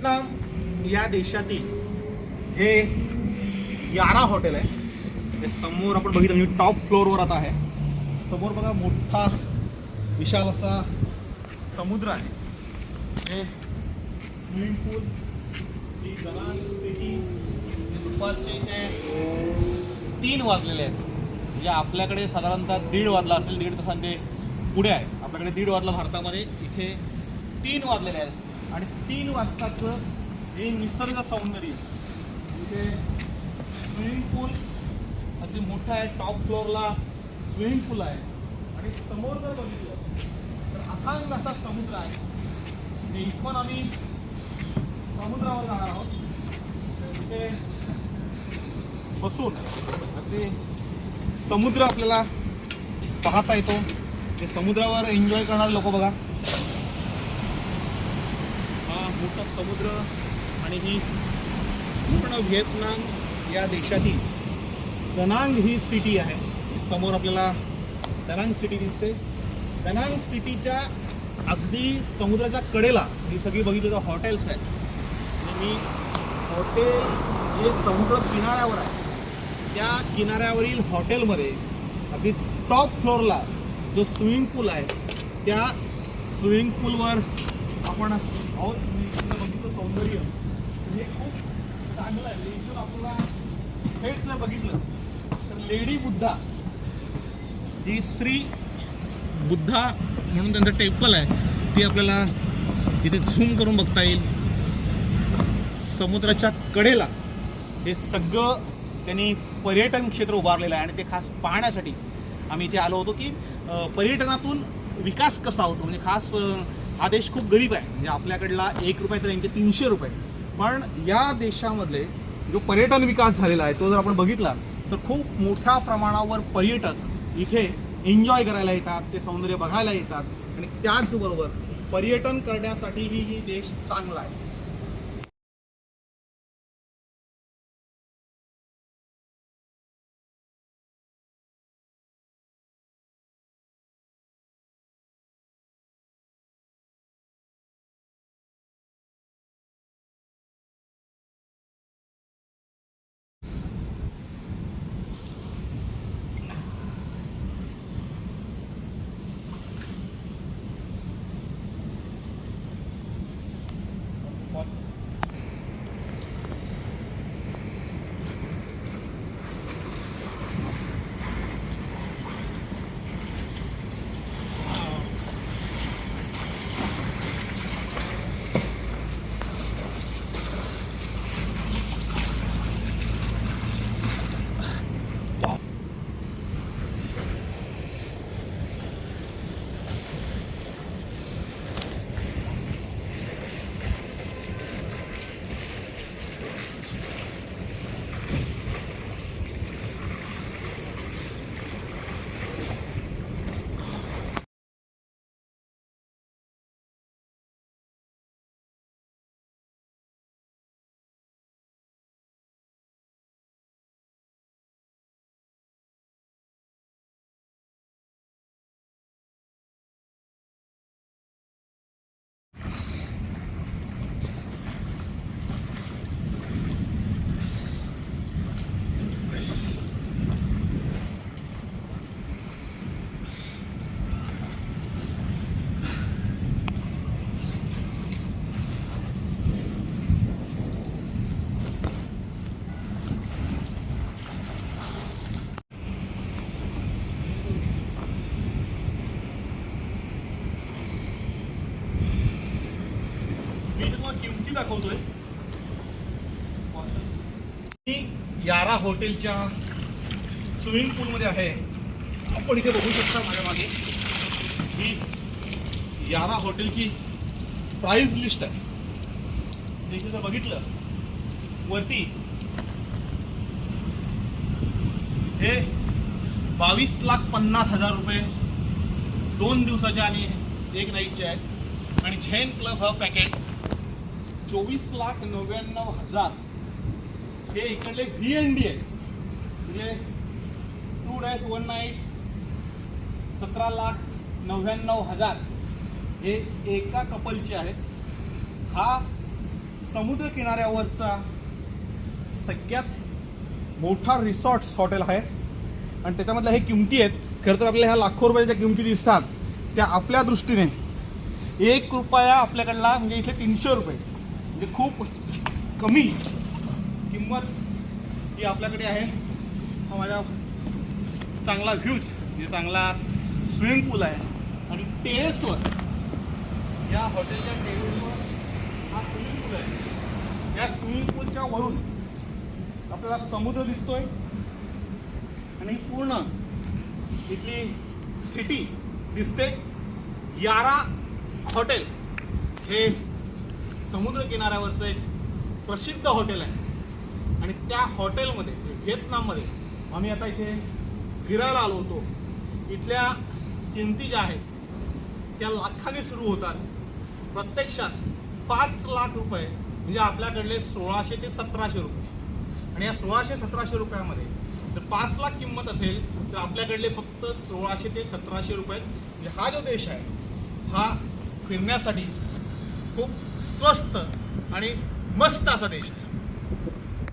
Vietnam या देशातील हे यारा हॉटेल आहे. हे समोर आपण बघितलं म्हणजे टॉप फ्लोअरवर आता आहे. समोर बघा मोठा विशाल असा समुद्र आहे. हे स्विमिंग पूल ही दलान सिटी दुपारचे इथे तीन वाजलेले आहेत. म्हणजे आपल्याकडे साधारणतः दीड वाजला असेल दीड तासांचे पुढे आहे. आपल्याकडे दीड वाजला भारतामध्ये इथे तीन वाजलेले आहेत. आणि तीन वाजताचं हे निसर्ग सौंदर्य. इथे स्विमिंग पूल अगदी मोठं आहे टॉप फ्लोअरला स्विमिंग पूल आहे. आणि समोर जर बघितलं तर अथांग असा समुद्र आहे. आणि इथून आम्ही समुद्रावर जाणार आहोत. तर तिथे बसून अगदी समुद्र आपल्याला पाहता येतो. ते समुद्रावर एन्जॉय करणारे लोक बघा. मोठा समुद्र आणि ही पूर्ण व्हिएतनाम या देशातील दनांग ही सिटी आहे. समोर आपल्याला दनांग सिटी दिसते. दनांग सिटीच्या अगदी समुद्राच्या कडेला ही सगळी बघितली तर हॉटेल्स आहेत. आणि मी हॉटेल जे समुद्र किनाऱ्यावर आहे त्या किनाऱ्यावरील हॉटेलमध्ये अगदी टॉप फ्लोअरला जो स्विमिंग पूल आहे त्या स्विमिंग पूलवर आपण आहोत. इथलं बघितलं सौंदर्य. हे खूप चांगलं आहे. म्हणजे इथून आपल्याला हेच जर बघितलं. तर लेडी बुद्धा जी स्त्री बुद्धा म्हणून त्यांचं टेम्पल आहे ती आपल्याला इथे झूम करून बघता येईल. समुद्राच्या कडेला हे सगळं त्यांनी पर्यटन क्षेत्र उभारलेलं आहे आणि ते खास पाहण्यासाठी आम्ही इथे आलो होतो की पर्यटनातून विकास कसा होतो? म्हणजे खास हा देश खूप गरीब आहे. म्हणजे आपल्याकडला एक रुपये तर यांचे तीनशे रुपये. पण या देशामधले जो पर्यटन विकास झालेला आहे तो जर आपण बघितला तर खूप मोठ्या प्रमाणावर पर्यटक इथे एन्जॉय करायला येतात ते सौंदर्य बघायला येतात. आणि त्याचबरोबर पर्यटन करण्यासाठीही ही देश चांगला आहे. दाखवतोय. मी यारा हॉटेलच्या स्विमिंग पूलमध्ये आहे. आपण इथे बघू शकता माझ्या मागे. ही यारा हॉटेलची प्राइस लिस्ट आहे. इथे जर बघितलं. वरती हे बावीस लाख पन्नास हजार रुपये दोन दिवसाचे आणि एक नाईटचे आहेत. आणि झेन क्लब हा पॅकेज चोवीस लाख नव्याण्णव हजार हे इकडले व्ही एन डी आहे म्हणजे टू डॅश वन नाईट सतरा लाख नव्याण्णव हजार हे एका कपलचे आहेत. हा समुद्र किनाऱ्यावरचा सगळ्यात मोठा रिसॉर्ट्स हॉटेल आहे. आणि त्याच्यामधल्या हे किमती आहेत. खरं तर आपल्या ह्या लाखो रुपयाच्या किमती दिसतात. त्या आपल्या दृष्टीने एक रुपया आपल्याकडला म्हणजे इथे तीनशे रुपये. म्हणजे खूप कमी किंमत ही आपल्याकडे आहे. हा माझा चांगला व्ह्यूज म्हणजे चांगला स्विमिंग पूल आहे. आणि टेरेसवर या हॉटेलच्या टेरेसवर हा स्विमिंग पूल आहे. या स्विमिंग पूलच्या वरून आपल्याला समुद्र दिसतोय. आणि पूर्ण इथली सिटी दिसते. यारा हॉटेल हे समुद्र किनाऱ्यावरचं एक प्रसिद्ध हॉटेल आहे. आणि त्या हॉटेलमध्ये व्हिएतनाममध्ये आम्ही आता इथे फिरायला आलो होतो. इथल्या किमती ज्या आहेत त्या लाखाने सुरू होतात. प्रत्यक्षात पाच लाख रुपये म्हणजे आपल्याकडले सोळाशे ते सतराशे रुपये. आणि या सोळाशे सतराशे रुपयामध्ये जर पाच लाख किंमत असेल तर आपल्याकडले फक्त सोळाशे ते सतराशे रुपये. म्हणजे हा जो देश आहे हा फिरण्यासाठी खूप स्वस्त आणि मस्त असा देश आहे.